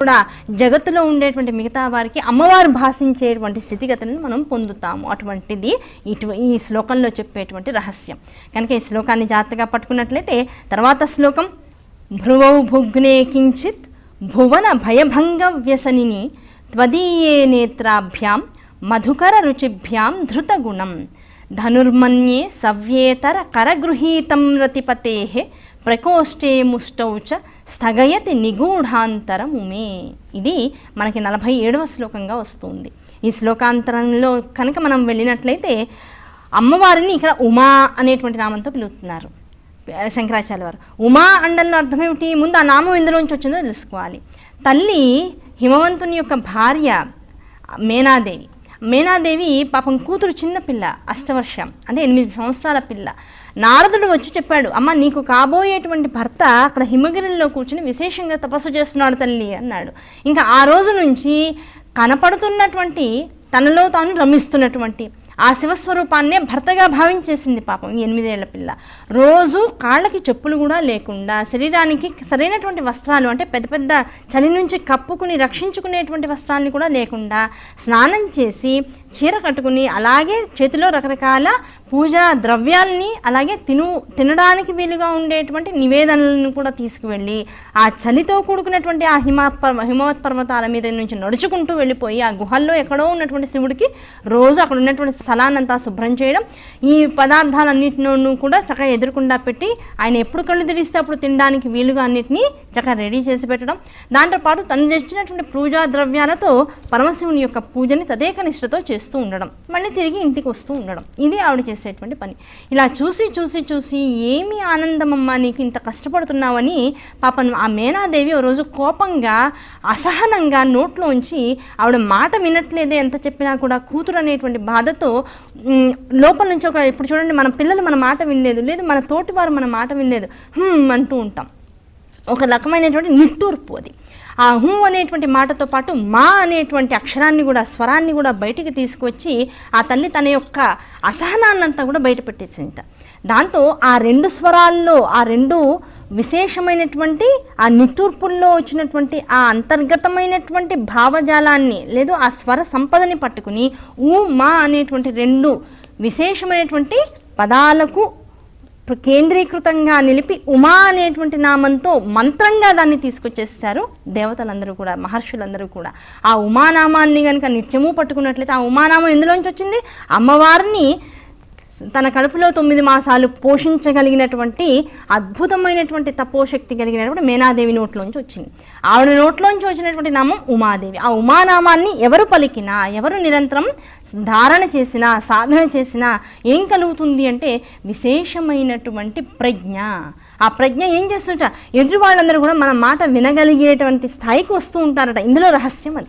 కూడా జగత్తులో ఉండేటువంటి మిగతా వారికి అమ్మవారు భాషించేటువంటి స్థితిగతులను మనం పొందుతాము. అటువంటిది ఇటు ఈ శ్లోకంలో చెప్పేటువంటి రహస్యం. కనుక ఈ శ్లోకాన్ని జాగ్రత్తగా పట్టుకున్నట్లయితే తర్వాత శ్లోకం భ్రువౌ భుగ్నే కించిత్ భువన భయభంగ వ్యసనిని త్వదీయే నేత్రాభ్యాం మధుకర రుచిభ్యాం ధృతగుణం. ధనుర్మన్యే సవ్యేతర కరగృహీతం రతిపతే ప్రకోష్ఠే ముష్టౌ చ స్థగయతి నిగూఢాంతరముమే ఇది మనకి నలభై ఏడవ శ్లోకంగా వస్తుంది. ఈ శ్లోకాంతరంలో కనుక మనం వెళ్ళినట్లయితే అమ్మవారిని ఇక్కడ ఉమా అనేటువంటి నామంతో పిలుస్తున్నారు శంకరాచార్య వారు ఉమా అండల్లో అర్థం ఏమిటి? ముందు ఆ నామం ఎందులోంచి వచ్చిందో తెలుసుకోవాలి. తల్లి హిమవంతుని యొక్క భార్య మేనాదేవి. మేనాదేవి పాపం కూతురు చిన్నపిల్ల అష్టవర్షం అంటే ఎనిమిది సంవత్సరాల పిల్ల. నారదుడు వచ్చి చెప్పాడు అమ్మ నీకు కాబోయేటువంటి భర్త అక్కడ హిమగిరిలో కూర్చుని విశేషంగా తపస్సు చేస్తున్నాడు తల్లి అన్నాడు. ఇంకా ఆ రోజు నుంచి కనపడుతున్నటువంటి తనలో తాను రమిస్తున్నటువంటి ఆ శివస్వరూపాన్నే భర్తగా భావించేసింది పాపం ఎనిమిదేళ్ళ పిల్ల. రోజు కాళ్ళకి చెప్పులు కూడా లేకుండా శరీరానికి సరైనటువంటి వస్త్రాలు అంటే పెద్ద పెద్ద చలి నుంచి కప్పుకుని రక్షించుకునేటువంటి వస్త్రాన్ని కూడా లేకుండా స్నానం చేసి చీర కట్టుకుని అలాగే చేతిలో రకరకాల పూజా ద్రవ్యాల్ని అలాగే తిను తినడానికి వీలుగా ఉండేటువంటి నివేదనలను కూడా తీసుకువెళ్ళి ఆ చలితో కూడుకున్నటువంటి ఆ హిమ పర్వ- హిమవత్ పర్వతాల మీద నుంచి నడుచుకుంటూ వెళ్ళిపోయి ఆ గుహల్లో ఎక్కడో ఉన్నటువంటి శివుడికి రోజు అక్కడ ఉన్నటువంటి స్థలాన్నంతా శుభ్రం చేయడం ఈ పదార్థాలన్నింటినూ కూడా చక్కగా ఎదురుకుండా పెట్టి ఆయన ఎప్పుడు కళ్ళు తెరిస్తే అప్పుడు తినడానికి వీలుగా అన్నిటినీ చక్కగా రెడీ చేసి పెట్టడం. దాంతోపాటు తను తెచ్చినటువంటి పూజా ద్రవ్యాలతో పరమశివుని యొక్క పూజని తదేక నిష్ఠతో చేస్తూ ఉండడం మళ్ళీ తిరిగి ఇంటికి వస్తూ ఉండడం ఇది ఆవిడ చేసేటువంటి పని. ఇలా చూసి చూసి చూసి ఏమి ఆనందమమ్మా నీకు ఇంత కష్టపడుతున్నావని పాపం ఆ మేనాదేవి ఓ రోజు కోపంగా అసహనంగా నోట్లోంచి ఆవిడ మాట వినట్లేదే ఎంత చెప్పినా కూడా కూతురు అనేటువంటి బాధతో లోపల నుంచి ఒక ఇప్పుడు చూడండి మన పిల్లలు మన మాట వినలేదు లేదు మన తోటివారు మన మాట వినలేదు అంటూ ఉంటాం. ఒక రకమైనటువంటి నిట్టూర్పు అది. ఆ హూ అనేటువంటి మాటతో పాటు మా అనేటువంటి అక్షరాన్ని కూడా స్వరాన్ని కూడా బయటికి తీసుకొచ్చి ఆ తల్లి తన యొక్క అసహనాన్నంతా కూడా బయటపెట్టేసింట దాంతో ఆ రెండు స్వరాల్లో ఆ రెండు విశేషమైనటువంటి ఆ నిట్టూర్పుల్లో వచ్చినటువంటి ఆ అంతర్గతమైనటువంటి భావజాలాన్ని లేదు ఆ స్వర సంపదని పట్టుకుని ఊ మా అనేటువంటి రెండు విశేషమైనటువంటి పదాలకు కేంద్రీకృతంగా నిలిపి ఉమా అనేటువంటి నామంతో మంత్రంగా దాన్ని తీసుకొచ్చేసారు దేవతలందరూ కూడా మహర్షులందరూ కూడా. ఆ ఉమానామాన్ని కనుక నిత్యము పట్టుకున్నట్లయితే ఆ ఉమానామం ఎందులోంచి వచ్చింది? అమ్మవారిని తన కడుపులో తొమ్మిది మాసాలు పోషించగలిగినటువంటి అద్భుతమైనటువంటి తపోశక్తి కలిగినటువంటి మేనాదేవి నోట్లోంచి వచ్చింది. ఆవిడ నోట్లోంచి వచ్చినటువంటి నామం ఉమాదేవి. ఆ ఉమానామాన్ని ఎవరు పలికినా ఎవరు నిరంతరం ధారణ చేసినా సాధన చేసినా ఏం కలుగుతుంది అంటే విశేషమైనటువంటి ప్రజ్ఞ. ఆ ప్రజ్ఞ ఏం చేస్తుంట ఎదురు వాళ్ళందరూ కూడా మన మాట వినగలిగేటువంటి స్థాయికి వస్తూ ఉంటారట. ఇందులో రహస్యం అది.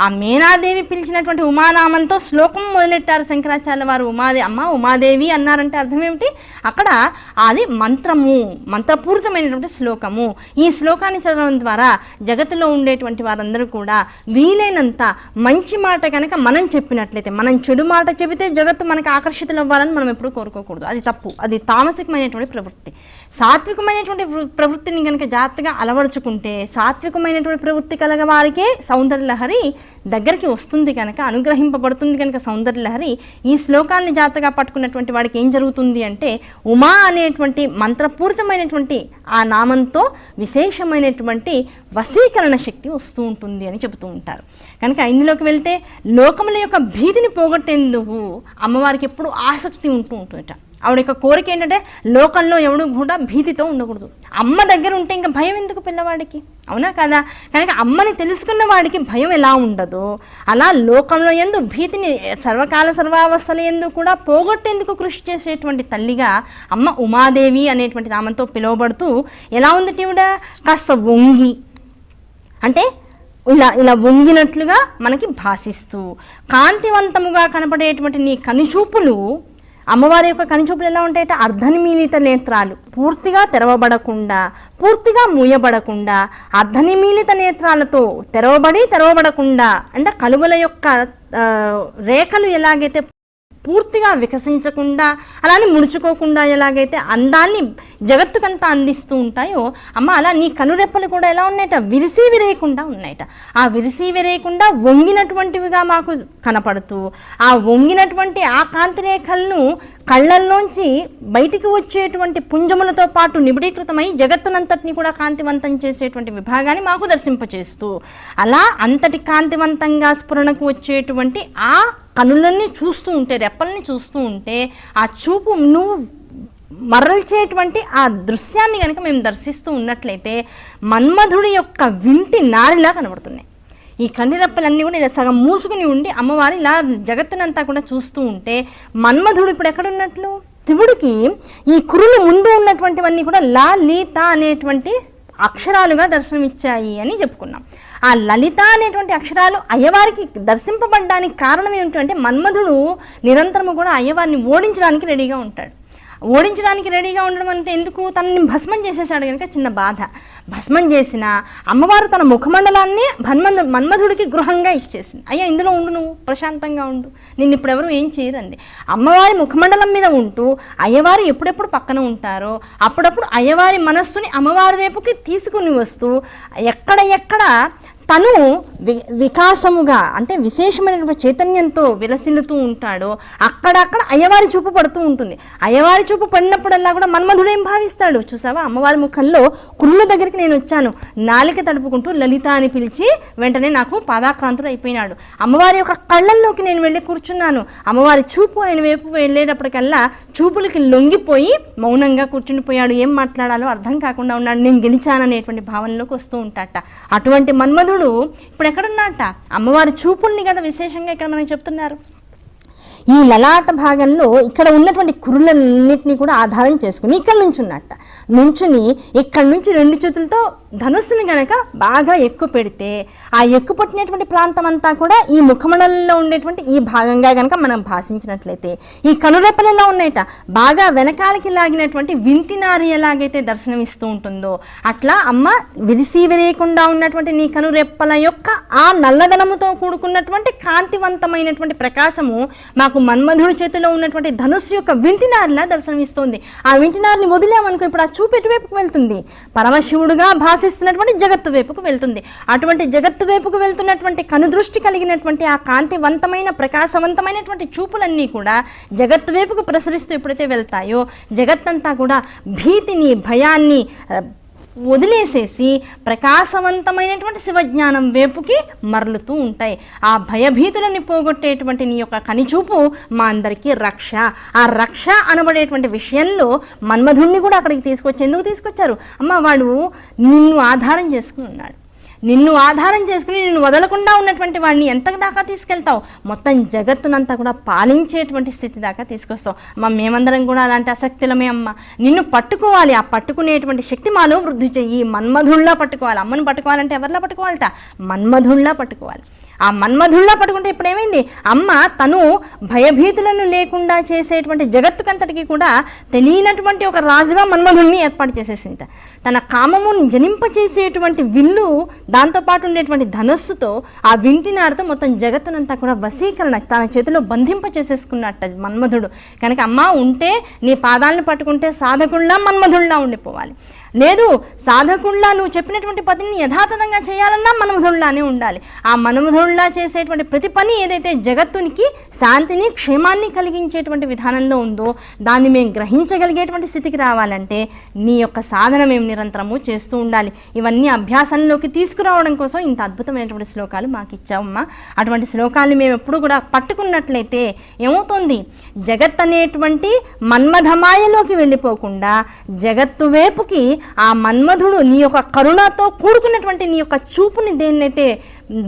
ఆ మేనాదేవి పిలిచినటువంటి ఉమానామంతో శ్లోకం మొదలెట్టారు శంకరాచార్య వారు. ఉమాదే అమ్మ ఉమాదేవి అన్నారంటే అర్థం ఏమిటి? అక్కడ అది మంత్రము మంత్రపూరితమైనటువంటి శ్లోకము. ఈ శ్లోకాన్ని చదవడం ద్వారా జగత్తులో ఉండేటువంటి వారందరూ కూడా వీలైనంత మంచి మాట కనుక మనం చెప్పినట్లయితే మనం చెడు మాట చెబితే జగత్తు మనకు ఆకర్షితులు అవ్వాలని మనం ఎప్పుడూ కోరుకోకూడదు. అది తప్పు. అది తామసికమైనటువంటి ప్రవృత్తి. సాత్వికమైనటువంటి ప్రవృత్తిని కనుక జాగ్రత్తగా అలవరుచుకుంటే సాత్వికమైనటువంటి ప్రవృత్తి కలగ వారికే సౌందర్యలహరి దగ్గరికి వస్తుంది కనుక అనుగ్రహింపబడుతుంది కనుక సౌందర్య లహరి ఈ శ్లోకాన్ని జాతగా పట్టుకున్నటువంటి వాడికి ఏం జరుగుతుంది అంటే ఉమా అనేటువంటి మంత్రపూరితమైనటువంటి ఆ నామంతో విశేషమైనటువంటి వశీకరణ శక్తి వస్తూ ఉంటుంది అని చెబుతూ ఉంటారు. కనుక ఇందులోకి వెళ్తే లోకముల యొక్క భీతిని పోగొట్టేందుకు అమ్మవారికి ఎప్పుడు ఆసక్తి ఉంటూ ఉంటుందట. ఆవిడ యొక్క కోరిక ఏంటంటే లోకంలో ఎవడు కూడా భీతితో ఉండకూడదు. అమ్మ దగ్గర ఉంటే ఇంకా భయం ఎందుకు పిల్లవాడికి? అవునా కదా? కనుక అమ్మని తెలుసుకున్న వాడికి భయం ఎలా ఉండదో? అలా లోకంలో ఎందు భీతిని సర్వకాల సర్వావస్థల ఎందు కూడా పోగొట్టేందుకు కృషి చేసేటువంటి తల్లిగా అమ్మ ఉమాదేవి అనేటువంటి నామంతో పిలువబడుతూ ఎలా ఉంది ఈవిడ కాస్త వంగి. అంటే ఇలా ఇలా వంగినట్లుగా మనకి భాసిస్తూ కాంతివంతముగా కనపడేటువంటి నీ కనుచూపులు అమ్మవారి యొక్క కనిచూపులు ఎలా ఉంటాయంటే? అర్ధనిమీలిత నేత్రాలు. పూర్తిగా తెరవబడకుండా పూర్తిగా మూయబడకుండా అర్ధనిమీలిత నేత్రాలతో తెరవబడి తెరవబడకుండా అంటే కలువల యొక్క రేఖలు ఎలాగైతే పూర్తిగా వికసించకుండా అలానే ముడుచుకోకుండా ఎలాగైతే అందాన్ని జగత్తుకంతా అందిస్తూ ఉంటాయో అమ్మ అలా నీ కనురెప్పలు కూడా ఎలా ఉన్నాయట? విరిసి విరేయకుండా ఉన్నాయట. ఆ విరిసి విరేయకుండా వంగినటువంటివిగా మాకు కనపడుతూ ఆ వంగినటువంటి ఆ కాంతిరేఖలను కళ్ళల్లోంచి బయటికి వచ్చేటువంటి పుంజములతో పాటు నిబిడీకృతమై జగత్తునంతటిని కూడా కాంతివంతం చేసేటువంటి విభాగాన్ని మాకు దర్శింపచేస్తూ అలా అంతటి కాంతివంతంగా స్ఫురణకు వచ్చేటువంటి ఆ కనులన్నీ చూస్తూ ఉంటే రెప్పల్ని చూస్తూ ఉంటే ఆ చూపు నువ్వు మరల్చేటువంటి ఆ దృశ్యాన్ని కనుక మేము దర్శిస్తూ ఉన్నట్లయితే మన్మధుడి యొక్క వింటి నారిలా కనబడుతున్నాయి. ఈ కండిరెప్పలన్నీ కూడా ఇలా సగం మూసుకుని ఉండి అమ్మవారి ఇలా జగత్తునంతా కూడా చూస్తూ ఉంటే మన్మధుడు ఇప్పుడు ఎక్కడున్నట్లు? శివుడికి ఈ కురులు ముందు ఉన్నటువంటివన్నీ కూడా లా లీత అనేటువంటి అక్షరాలుగా దర్శనమిచ్చాయి అని చెప్పుకున్నాం. ఆ లలిత అనేటువంటి అక్షరాలు అయ్యవారికి దర్శింపబడడానికి కారణం ఏమిటంటే మన్మధుడు నిరంతరము కూడా అయ్యవారిని ఓడించడానికి రెడీగా ఉంటాడు. ఓడించడానికి రెడీగా ఉండడం అంటే ఎందుకు? తనని భస్మం చేసేసాడు కనుక చిన్న బాధ. భస్మం చేసిన అమ్మవారు తన ముఖమండలాన్ని మన్మధు మన్మధుడికి గృహంగా ఇచ్చేసింది. అయ్యా ఇందులో ఉండు నువ్వు ప్రశాంతంగా ఉండు. నిన్ను ఇప్పుడు ఎవరు ఏం చేయరండి అమ్మవారి ముఖమండలం మీద ఉంటూ అయ్యవారు ఎప్పుడెప్పుడు పక్కన ఉంటారో అప్పుడప్పుడు అయ్యవారి మనస్సుని అమ్మవారి వైపుకి తీసుకుని వస్తూ ఎక్కడ ఎక్కడ తను వి వికాసముగా అంటే విశేషమైన చైతన్యంతో విలసిల్లుతూ ఉంటాడో అక్కడక్కడ అయ్యవారి చూపు పడుతూ ఉంటుంది. అయ్యవారి చూపు పడినప్పుడల్లా కూడా మన్మధుడు ఏం భావిస్తాడు? చూసావా? అమ్మవారి ముఖంలో కుళ్ళు దగ్గరికి నేను వచ్చాను. నాలిక తడుపుకుంటూ లలిత అని పిలిచి వెంటనే నాకు పాదాక్రాంతుడు అయిపోయినాడు. అమ్మవారి యొక్క కళ్ళల్లోకి నేను వెళ్ళి కూర్చున్నాను. అమ్మవారి చూపు ఆయన వైపు వెళ్ళేటప్పటికల్లా చూపులకి లొంగిపోయి మౌనంగా కూర్చుండిపోయాడు ఏం మాట్లాడాలో అర్థం కాకుండా ఉన్నాడు. నేను గెలిచాననేటువంటి భావనలోకి వస్తూ ఉంటాట. అటువంటి మన్మధుడు ఇప్పుడు ఎక్కడున్నట్ట అమ్మవారి చూపుల్ని కదా విశేషంగా ఇక్కడ మనకి చెప్తున్నారు. ఈ లలాట భాగంలో ఇక్కడ ఉన్నటువంటి కురులన్నింటినీ కూడా ఆధారం చేసుకుని ఇక్కడ నుంచి ఉన్నట్ట నుంచుని ఇక్కడ నుంచి రెండు చేతులతో ధనుస్సుని గనక బాగా ఎక్కువ పెడితే ఆ ఎక్కువ పట్టినటువంటి ప్రాంతం అంతా కూడా ఈ ముఖమండలంలో ఉండేటువంటి ఈ భాగంగా గనక మనం భాషించినట్లయితే ఈ కనురెప్పలలో ఉన్నట బాగా వెనకాలకి లాగినటువంటి వింటినారి ఎలాగైతే దర్శనమిస్తూ ఉంటుందో అట్లా అమ్మ విరిసి విరేయకుండా ఉన్నటువంటి నీ కనురెప్పల యొక్క ఆ నల్లదనముతో కూడుకున్నటువంటి కాంతివంతమైనటువంటి ప్రకాశము మాకు మన్మధుడి చేతిలో ఉన్నటువంటి ధనుస్సు యొక్క వింటినారిలా దర్శనమిస్తోంది. ఆ వింటినారిని వదిలేమనుకో ఇప్పుడు ఆ చూపు వెళ్తుంది? పరమశివుడుగా భాష భాషిస్తున్నటువంటి జగత్తు వైపుకు వెళ్తుంది. అటువంటి జగత్తు వైపుకు వెళ్తున్నటువంటి కనుదృష్టి కలిగినటువంటి ఆ కాంతివంతమైన ప్రకాశవంతమైనటువంటి చూపులన్నీ కూడా జగత్తు వైపుకు ప్రసరిస్తూ ఎప్పుడైతే వెళ్తాయో జగత్తంతా కూడా భీతిని భయాన్ని వదిలేసేసి ప్రకాశవంతమైనటువంటి శివజ్ఞానం వైపుకి మరలుతూ ఉంటాయి. ఆ భయభీతులని పోగొట్టేటువంటి నీ యొక్క కనిచూపు మా అందరికీ రక్ష. ఆ రక్ష అనబడేటువంటి విషయంలో మన్మధుణ్ణి కూడా అక్కడికి తీసుకొచ్చి ఎందుకు తీసుకొచ్చారు. అమ్మ వాడు నిన్ను ఆధారం చేసుకుని ఉన్నాడు. నిన్ను ఆధారం చేసుకుని నిన్ను వదలకుండా ఉన్నటువంటి వాడిని ఎంత దాకా తీసుకెళ్తావు? మొత్తం జగత్తునంతా కూడా పాలించేటువంటి స్థితి దాకా తీసుకొస్తావు. అమ్మ మేమందరం కూడా అలాంటి అసక్తులమే అమ్మ. నిన్ను పట్టుకోవాలి ఆ పట్టుకునేటువంటి శక్తి మాలో వృద్ధి చెయ్యి. మన్మధుల్లా పట్టుకోవాలి. అమ్మను పట్టుకోవాలంటే ఎవరిలా పట్టుకోవాలట? మన్మధుల్లా పట్టుకోవాలి. ఆ మన్మధుల్లా పట్టుకుంటే ఇప్పుడు ఏమైంది? అమ్మ తను భయభీతులను లేకుండా చేసేటువంటి జగత్తుకంతటికి కూడా తెలియనటువంటి ఒక రాజుగా మన్మధుల్ని ఏర్పాటు చేసేసింట తన కామమును జనింపచేసేటువంటి విల్లు దాంతోపాటు ఉండేటువంటి ధనస్సుతో ఆ వింటినారితో మొత్తం జగత్తునంతా కూడా వశీకరణ తన చేతిలో బంధింప చేసేసుకున్నట్ట మన్మధుడు. కనుక అమ్మ ఉంటే నీ పాదాలను పట్టుకుంటే సాధకుల్లా మన్మధుల్లా ఉండిపోవాలి. లేదు సాధకుల్లా నువ్వు చెప్పినటువంటి పనిని యథాతథంగా చేయాలన్నా మన్మధుల్లానే ఉండాలి. ఆ మన్మధుల్లా చేసేటువంటి ప్రతి పని ఏదైతే జగత్తునికి శాంతిని క్షేమాన్ని కలిగించేటువంటి విధానంలో ఉందో దాన్ని మేము గ్రహించగలిగేటువంటి స్థితికి రావాలంటే నీ యొక్క సాధన మేము నిరంతరము చేస్తూ ఉండాలి. ఇవన్నీ అభ్యాసంలోకి తీసుకురావడం కోసం ఇంత అద్భుతమైనటువంటి శ్లోకాలు మాకు ఇచ్చావమ్మా. అటువంటి శ్లోకాలు మేము ఎప్పుడు కూడా పట్టుకున్నట్లయితే ఏమవుతుంది? జగత్ అనేటువంటి మన్మధమాయలోకి వెళ్ళిపోకుండా జగత్తు వైపుకి ఆ మన్మధుడు నీ యొక్క కరుణతో కూడుకున్నటువంటి నీ యొక్క చూపుని దేన్నైతే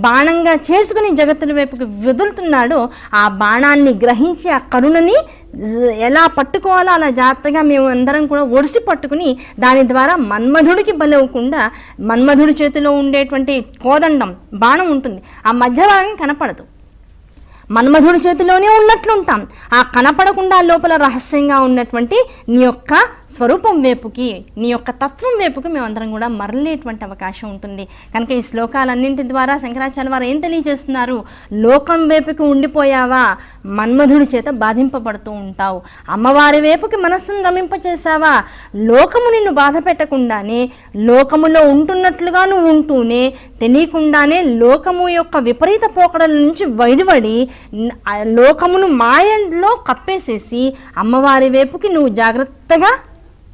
బాణంగా చేసుకుని జగత్తుల వైపుకి వదులుతున్నాడో ఆ బాణాన్ని గ్రహించి ఆ కరుణని ఎలా పట్టుకోవాలో అలా జాగ్రత్తగా మేము అందరం కూడా ఒడిసి పట్టుకుని దాని ద్వారా మన్మధుడికి బలవకుండా మన్మధుడి చేతిలో ఉండేటువంటి కోదండం బాణం ఉంటుంది. ఆ మధ్య భాగం కనపడదు. మన్మధుడి చేతిలోనే ఉన్నట్లుంటాం. ఆ కనపడకుండా లోపల రహస్యంగా ఉన్నటువంటి నీ యొక్క స్వరూపం వైపుకి నీ యొక్క తత్వం వైపుకి మేమందరం కూడా మరలేటువంటి అవకాశం ఉంటుంది. కనుక ఈ శ్లోకాలన్నింటి ద్వారా శంకరాచార్య వారు ఏం తెలియజేస్తున్నారు? లోకం వైపుకి ఉండిపోయావా? మన్మధుడి చేత బాధింపబడుతూ ఉంటావు. అమ్మవారి వైపుకి మనస్సును రమింపచేసావా లోకము నిన్ను బాధ పెట్టకుండానే లోకములో ఉంటున్నట్లుగా నువ్వు ఉంటూనే తెలియకుండానే లోకము యొక్క విపరీత పోకడల నుంచి వైడివడి లోకమును మాయలో కప్పేసేసి అమ్మవారి వైపుకి నువ్వు జాగ్రత్తగా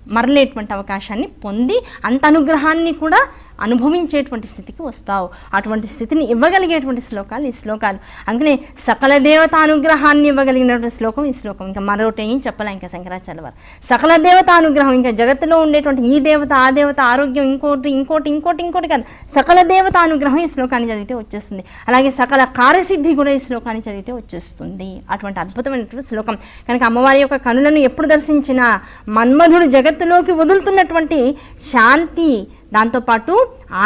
మరలేటువంటి అవకాశాన్ని పొంది అంత అనుగ్రహాన్ని కూడా అనుభవించేటువంటి స్థితికి వస్తావు. అటువంటి స్థితిని ఇవ్వగలిగేటువంటి శ్లోకాలు ఈ శ్లోకాలు. అందుకనే సకల దేవత అనుగ్రహాన్ని ఇవ్వగలిగినటువంటి శ్లోకం ఈ శ్లోకం. ఇంకా మరొకటి ఏం చెప్పలే ఇంకా శంకరాచార్య వారు. సకల దేవత అనుగ్రహం ఇంకా జగత్తులో ఉండేటువంటి ఈ దేవత ఆ దేవత ఆరోగ్యం ఇంకోటి ఇంకోటి ఇంకోటి ఇంకోటి కాదు. సకల దేవత అనుగ్రహం ఈ శ్లోకాన్ని చదివితే వచ్చేస్తుంది. అలాగే సకల కార్యసిద్ధి కూడా ఈ శ్లోకాన్ని చదివితే వచ్చేస్తుంది. అటువంటి అద్భుతమైనటువంటి శ్లోకం. కనుక అమ్మవారి యొక్క కనులను ఎప్పుడు దర్శించినా మన్మధుడు జగత్తులోకి వదులుతున్నటువంటి శాంతి దాంతోపాటు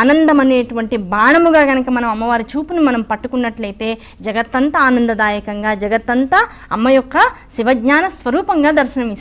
ఆనందం అనేటువంటి బాణముగా కనుక మనం అమ్మవారి చూపును మనం పట్టుకున్నట్లయితే జగత్తంతా ఆనందదాయకంగా జగత్తంతా అమ్మ యొక్క శివజ్ఞాన స్వరూపంగా దర్శనమిస్తుంది.